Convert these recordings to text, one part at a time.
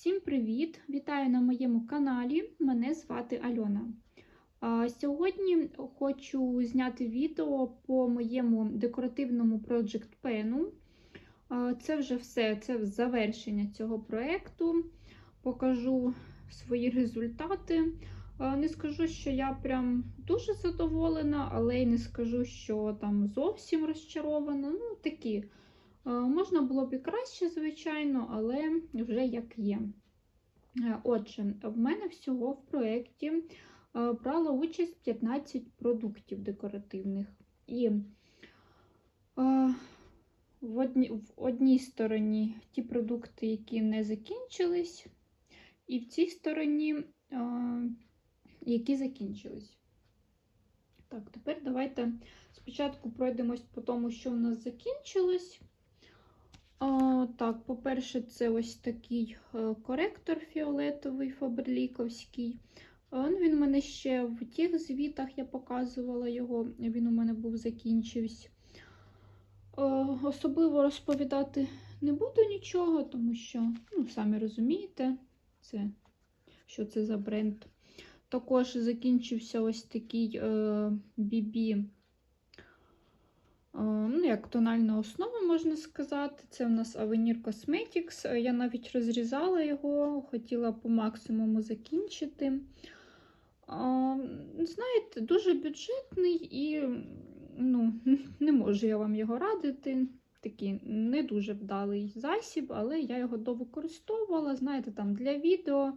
Всім привіт! Вітаю на моєму каналі. Мене звати Альона. Сьогодні хочу зняти відео по моєму декоративному Project Pen. Це вже все, це завершення цього проєкту. Покажу свої результати. Не скажу, що я прям дуже задоволена, але й не скажу, що там зовсім розчарована. Ну, такі. Е, Можна було б і краще, звичайно, але вже як є. Е, Отже, в мене всього в проєкті е, брало участь 15 продуктів декоративних. І в одній, в одній стороні ті продукти, які не закінчились, і в цій стороні, які закінчились. Так, тепер давайте спочатку пройдемось по тому, що в нас закінчилось. Так, по-перше, це ось такий е, коректор фіолетовий фаберліковський. Ну, Він у мене ще в тих звітах я показувала його, він у мене був закінчився. Е, Особливо розповідати не буду нічого, тому що, ну, самі розумієте, це, що це за бренд. Також закінчився ось такий е, BB ну, як тональна основа, можна сказати. Це в нас Avenir Cosmetics. Я навіть розрізала його, хотіла по максимуму закінчити. Знаєте, дуже бюджетний і ну, не можу я вам його радити. Такий не дуже вдалий засіб, але я його довикористовувала. Знаєте, там для відео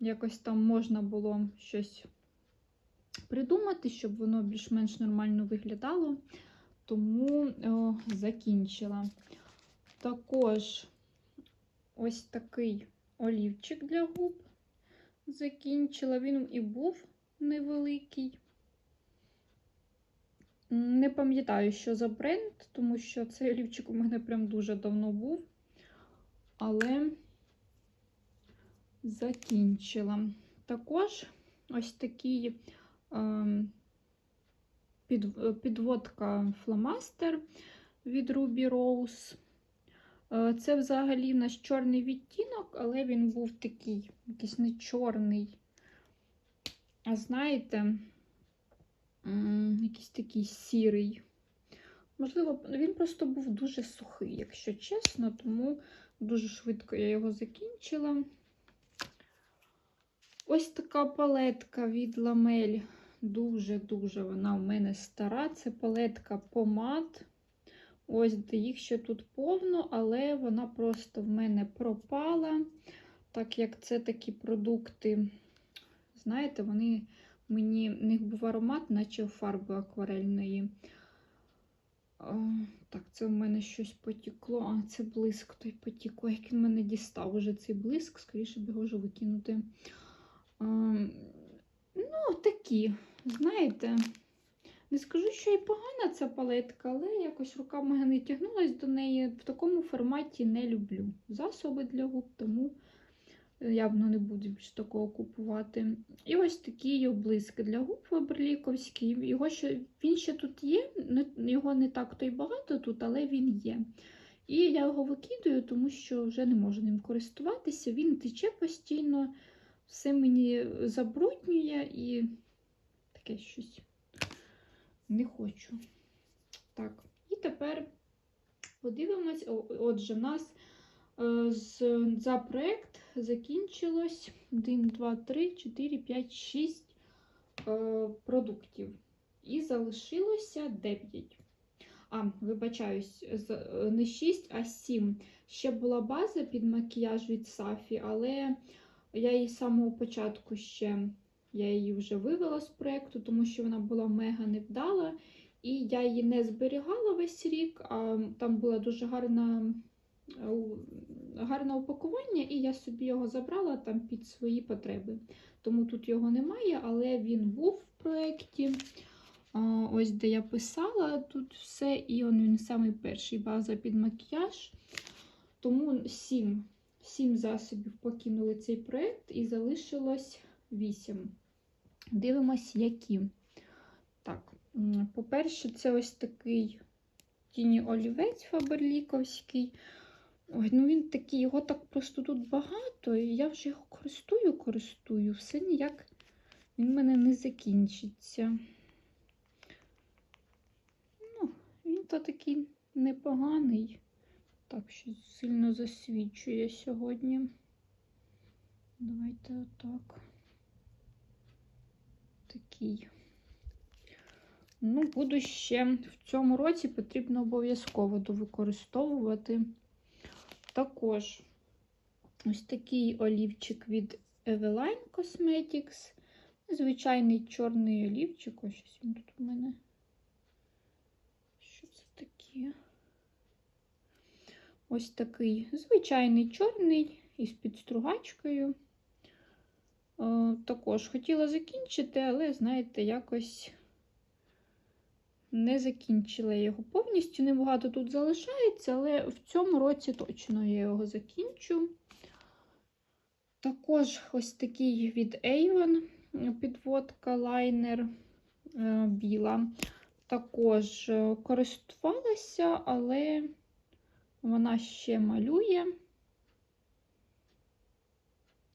якось там можна було щось придумати, щоб воно більш-менш нормально виглядало, тому о, закінчила. Також ось такий олівчик для губ закінчила. Він і був невеликий. Не пам'ятаю, що за бренд, тому що цей олівчик у мене прям дуже давно був, але закінчила. Також ось такий підводка фломастер від Ruby Rose. Е, це взагалі в нас чорний відтінок, але він був такий, якийсь не чорний. А знаєте, якийсь такий сірий. Можливо, він просто був дуже сухий, якщо чесно, тому дуже швидко я його закінчила. Ось така палетка від ламель. Дуже-дуже вона у мене стара. Це палетка помад. Ось їх ще тут повно, але вона просто в мене пропала. Так як це такі продукти, знаєте, вони мені в них був аромат, наче фарби акварельної. О, так, це в мене щось потікло. А, це блиск той потік. Ой, як він мене дістав уже цей блиск, скоріше б його вже викинути. О, ну, такі. Знаєте, не скажу, що і погана ця палетка, але якось рука моя не тягнулася до неї. В такому форматі не люблю засоби для губ, тому явно не буду більш такого купувати. І ось такий облиск для губ Фаберліковський. Його ще, Він ще тут є, його не так то й багато тут, але він є. І я його викидаю, тому що вже не можу ним користуватися. Він тече постійно, все мені забруднює і таке щось не хочу. Так, і тепер подивимось, отже, в нас е, за проєкт закінчилось 1, 2, 3, 4, 5, 6 продуктів. І залишилося 9. А, вибачаюсь, не 6, а 7. Ще була база під макіяж від Сафі, але я її з самого початку ще я її вже вивела з проєкту, тому що вона була мега невдала. І я її не зберігала весь рік, а там було дуже гарне, гарне упакування, і я собі його забрала там під свої потреби. Тому тут його немає, але він був в проєкті. Ось де я писала тут все, і он він самий перший база під макіяж. Тому сім, сім засобів покинули цей проєкт і залишилось вісім. Дивимось, які. Так, по-перше, це ось такий тіні олівець фаберліковський. Ой, ну він такий, його так просто тут багато, і я вже його користую, користую. Все ніяк він в мене не закінчиться. Ну, він то такий непоганий. Так, щось сильно засвічує сьогодні. Давайте отак. Такий. Ну, буду ще в цьому році потрібно обов'язково довикористовувати. Також ось такий олівчик від Eveline Cosmetics. Звичайний чорний олівчик. Ось щось він тут у мене. Що це таке? Ось такий звичайний чорний із підстругачкою. Е, Також хотіла закінчити, але, знаєте, якось не закінчила його повністю. Небагато тут залишається, але в цьому році точно я його закінчу. Також ось такий від Avon підводка лайнер е, біла. Також е, користувалася, але вона ще малює,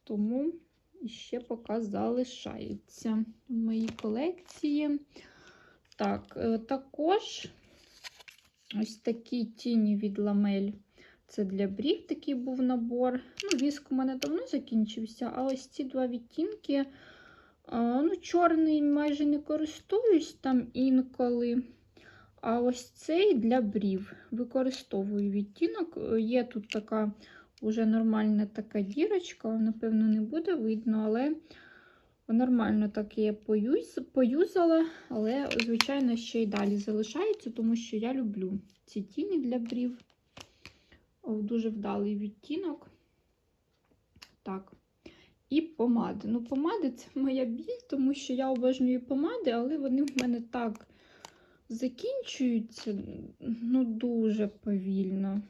тому ще поки залишається в моїй колекції. Так, е, також ось такі тіні від ламель. Це для брів такий був набор. Ну, Віск у мене давно закінчився, а ось ці два відтінки. Ну, Чорний майже не користуюсь там інколи. А ось цей для брів. Використовую відтінок. Є тут така вже нормальна така дірочка, напевно, не буде видно, але нормально так я поюз, поюзала, але, звичайно, ще й далі залишається, тому що я люблю ці тіні для брів. Дуже вдалий відтінок. Так. І помади. Ну, помади це моя біль, тому що я обожнюю помади, але вони в мене так закінчуються ну, дуже повільно.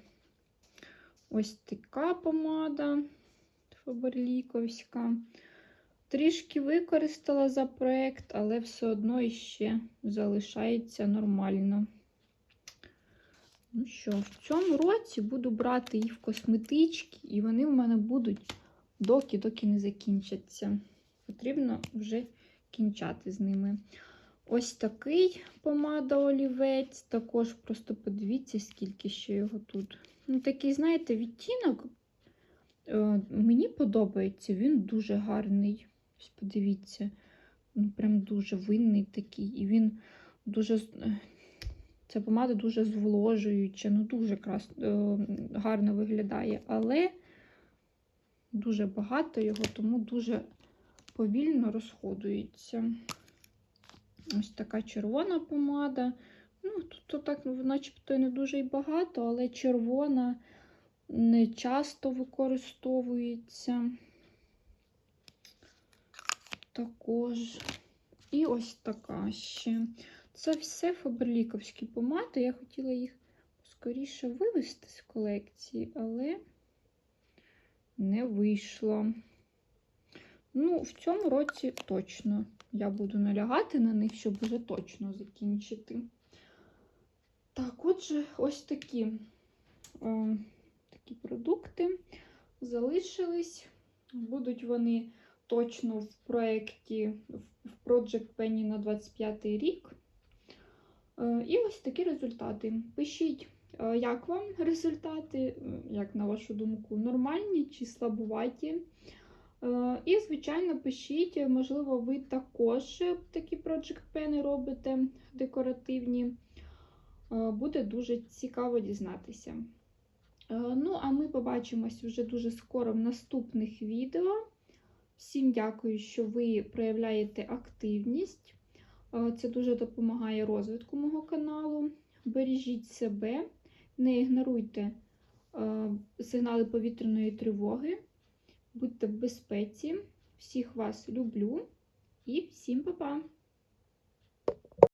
Ось така помада Фаберліковська. Трішки використала за проєкт, але все одно іще залишається нормально. Ну що, в цьому році буду брати їх в косметички, і вони в мене будуть доки-доки не закінчаться. Потрібно вже кінчати з ними. Ось такий помада олівець. Також просто подивіться, скільки ще його тут. Ну, Такий, знаєте, відтінок. Е, мені подобається, він дуже гарний. Ось Подивіться, ну прям дуже винний такий. І він дуже. е, Ця помада дуже зволожуюча, ну дуже крас... е, гарно виглядає, але дуже багато його, тому дуже повільно розходується. Ось така червона помада. Ну, Тут так, начебто не дуже і багато, але червона не часто використовується. Також. І ось така ще. Це все фаберліковські помади. Я хотіла їх скоріше вивести з колекції, але не вийшло. Ну, в цьому році точно я буду налягати на них, щоб вже точно закінчити. Так, отже, ось такі, о, такі продукти залишились. Будуть вони точно в проєкті в Project Penny на 25 рік. Е, І ось такі результати. Пишіть, е, як вам результати, е, як на вашу думку, нормальні чи слабуваті. Е, І, звичайно, пишіть, можливо, ви також такі Project Pen робите декоративні. Е, Буде дуже цікаво дізнатися. Е, Ну, а ми побачимось вже дуже скоро в наступних відео. Всім дякую, що ви проявляєте активність. Е, Це дуже допомагає розвитку мого каналу. Бережіть себе, не ігноруйте сигнали повітряної тривоги. Будьте в безпеці. Всіх вас люблю і всім па-па!